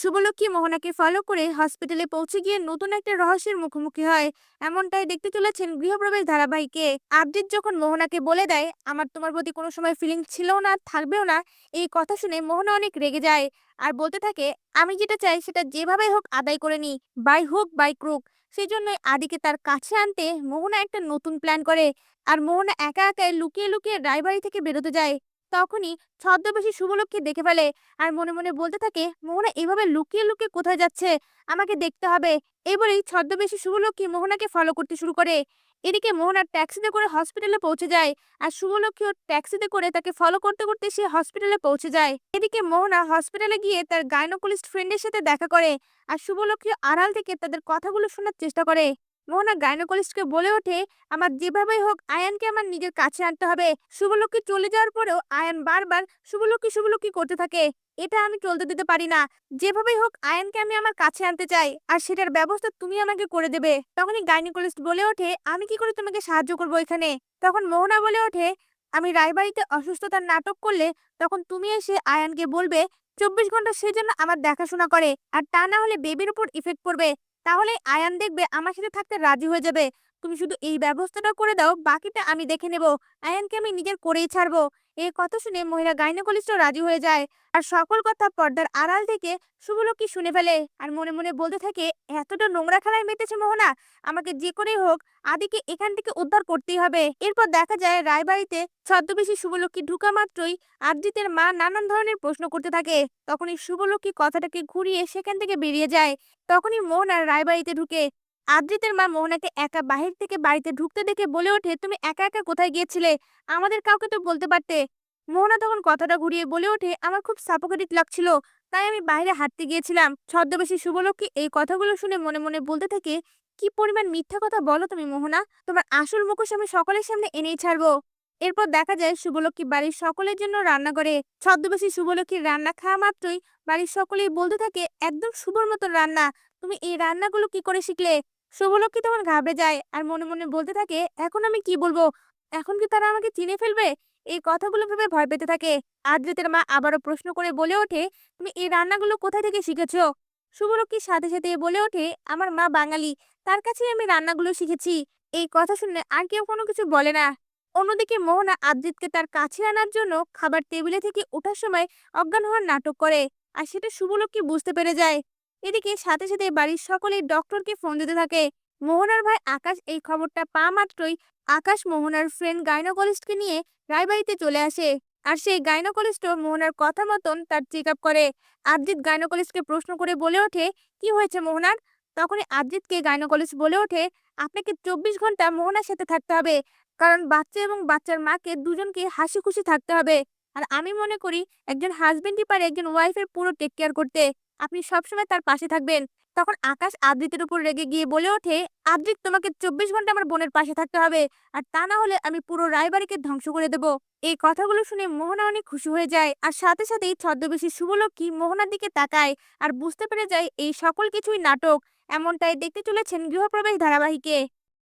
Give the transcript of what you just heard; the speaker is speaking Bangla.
শুভলক্ষ্মী মোহনাকে ফলো করে হসপিটালে পৌঁছে গিয়ে নতুন একটা রহস্যের মুখোমুখি হয়। এমনটাই দেখতে চলেছেন গৃহপ্রবেশ ধারাবাহিকে। আপডেট যখন মোহনাকে বলে দেয়, আমার তোমার প্রতি কোনো সময় ফিলিং ছিল না, থাকবেও না। এই কথা শুনে মোহনা অনেক রেগে যায় আর বলতে থাকে, আমি যেটা চাই সেটা যেভাবে হোক আদায় করে নি বাই হোক বাই ক্রুক সেই জন্যই আদিকে তার কাছে আনতে মোহনা একটা নতুন প্ল্যান করে। আর মোহনা একা একাই লুকিয়ে লুকিয়ে রায়বাড়ি থেকে বেরোতে যায়। তখনই ছদ্মবেশী শুভলক্ষ্মী দেখে ফেলে আর মনে মনে বলতে থাকে, মোহনা, এভাবে লুকিয়ে লুকিয়ে কোথায় যাচ্ছে? আমাকে দেখতে হবে। এবারেই ছদ্মবেশী শুভলক্ষ্মী মোহনাকে ফলো করতে শুরু করে। এদিকে মোহনার ট্যাক্সিতে করে হসপিটালে পৌঁছে যায় আর শুভলক্ষ্মীও ট্যাক্সিতে করে তাকে ফলো করতে করতে সে হসপিটালে পৌঁছে যায়। এদিকে মোহনা হসপিটালে গিয়ে তার গাইনোকোলিস্ট ফ্রেন্ডের সাথে দেখা করে আর শুভলক্ষ্মী আড়াল থেকে তাদের কথাগুলো শোনার চেষ্টা করে। মোহনা গাইনোকোলিস্টকে বলে ওঠে, আমার যেভাবেই হোক, আয়ানকে আমার নিজের কাছে আনতে হবে। শুভলক্ষ্মী চলে যাওয়ার পরেও আয়ান বারবার শুভলক্ষ্মী শুভলক্ষ্মী করতে থাকে। এটা আমি চলতে দিতে পারি না। যেভাবেই হোক, আয়ানকে আমি আমার কাছে আনতে চাই। আর সেটার ব্যবস্থা তুমি আমাকে করে দেবে। তখনই গাইনোকোলিস্ট বলে ওঠে, আমি কি করে তোমাকে সাহায্য করব এখানে? তখন মোহনা বলে ওঠে, আমি রায়বাড়িতে অসুস্থতার নাটক করলে তখন তুমি এসে আয়ানকে বলবে, চব্বিশ ঘণ্টা সেজন্য আমার দেখাশোনা করে। আর তা না হলে বেবির উপর ইফেক্ট পড়বে। তাহলে আয়ান দেখবে আমার সাথে থাকতে রাজি হয়ে যাবে। তুমি শুধু এই ব্যবস্থাটা করে দাও, বাকিটা আমি দেখে নেব। আয়ানকে আমি নিজের করেই ছাড়বো। এই কথা শুনে মহিলা গাইনোকলিস্টও রাজি হয়ে যায়। আর সকল কথা পর্দার আড়াল থেকে শুভলক্ষ্মী শুনে ফেলে। আর মনে মনে বলতে থাকে, এতটা নোংরা খেলায় মেতেছে মোহনা। আমাকে যে করেই হোক, আদিকে এখান থেকে উদ্ধার করতেই হবে। এরপর দেখা যায়, রায়বাড়িতে ছদ্মবেশী শুভলক্ষ্মী ঢুকা মাত্রই আরজিতের মা নানান ধরনের প্রশ্ন করতে থাকে। তখনই শুভলক্ষ্মী কথাটাকে ঘুরিয়ে সেখান থেকে বেরিয়ে যায়। তখনই মোহনা রায়বাড়িতে ঢুকে আদ্রিতের মা মোহনাকে একা বাহির থেকে বাড়িতে ঢুকতে দেখে বলে ওঠে, তুমি একা একা কোথায় গিয়েছিলে? আমাদের কাউকে তো বলতে পারতে। মোহনা তখন কথাটা ঘুরিয়ে বলে ওঠে, আমার খুব সাপোকেটিক লাগছিল, তাই আমি বাইরে হাঁটতে গিয়েছিলাম। ছদ্মবেশী শুভলক্ষ্মী এই কথাগুলো শুনে মনে মনে বলতে থাকে, কি পরিমাণ মিথ্যা কথা বলো তুমি মোহনা, তোমার আসল মুখোশ আমি সকলের সামনে এনেই ছাড়বো। এরপর দেখা যায় শুভলক্ষ্মী বাড়ির সকলের জন্য রান্না করে ছদ্মবেশী শুভলক্ষ্মীর রান্না খাওয়া মাত্রই বাড়ির সকলেই বলতে থাকে, একদম শুভর মতো রান্না, তুমি এই রান্নাগুলো কি করে শিখলে? শুভলক্ষ্মী তখন ঘাবড়ে যায় আর মনে মনে বলতে থাকে, এখন আমি কি বলব? এখন কি তারা আমাকে চিনে ফেলবে? এই কথাগুলো ভেবে ভয় পেতে থাকে। আদ্রিতের মা আবারও প্রশ্ন করে বলে ওঠে, তুমি এই রান্নাগুলো কোথা থেকে শিখেছ? শুভলক্ষ্মীর সাথে সাথে বলে ওঠে, আমার মা বাঙালি, তার কাছেই আমি রান্নাগুলো শিখেছি। এই কথা শুনে আর কেউ কোনো কিছু বলে না। অন্যদিকে মোহনা আদ্রিতকে তার কাছে আনার জন্য খাবার টেবিলে থেকে ওঠার সময় অজ্ঞান হওয়ার নাটক করে। আর সেটা শুভলক্ষ্মী বুঝতে পেরে যায়। এদিকে সাথে সাথে বাড়ির সকলেই ডক্টরকে ফোন দিতে থাকে। মোহনার ভাই আকাশ এই খবরটা পা মাত্রই আকাশ মোহনার ফ্রেন্ড গাইনোকলিস্টকে নিয়ে রায়বাড়িতে চলে আসে। আর সেই গাইনোকলিস্টও মোহনার কথা মতন তার চেক আপ করে। আদ্রিত গাইনোকলিস্টকে প্রশ্ন করে বলে ওঠে, কি হয়েছে মোহনার? তখনই আদ্রিতকে গাইনোকলিস্ট বলে ওঠে, আপনাকে চব্বিশ ঘণ্টা মোহনার সাথে থাকতে হবে। কারণ বাচ্চা এবং বাচ্চার মাকে দুজনকে হাসি খুশি থাকতে হবে। আর আমি মনে করি একজন হাজবেন্ডই পারে একজন ওয়াইফের পুরো টেক কেয়ার করতে। আপনি সবসময় তার পাশে থাকবেন। তখন আকাশ আদ্রিতের উপর রেগে গিয়ে বলে ওঠে আদ্রিত তোমাকে চব্বিশ ঘণ্টা আমার বোনের পাশে থাকতে হবে। আর তা না হলে আমি পুরো রায়বাড়িকে ধ্বংস করে দেব। এই কথাগুলো শুনে মোহনা অনেক খুশি হয়ে যায়। আর সাথে সাথেই ছদ্মবেশী শুভলক্ষ্মী মোহনার দিকে তাকায় আর বুঝতে পেরে যায় এই সকল কিছুই নাটক। এমনটাই দেখতে চলেছেন গৃহপ্রবেশ ধারাবাহিকে।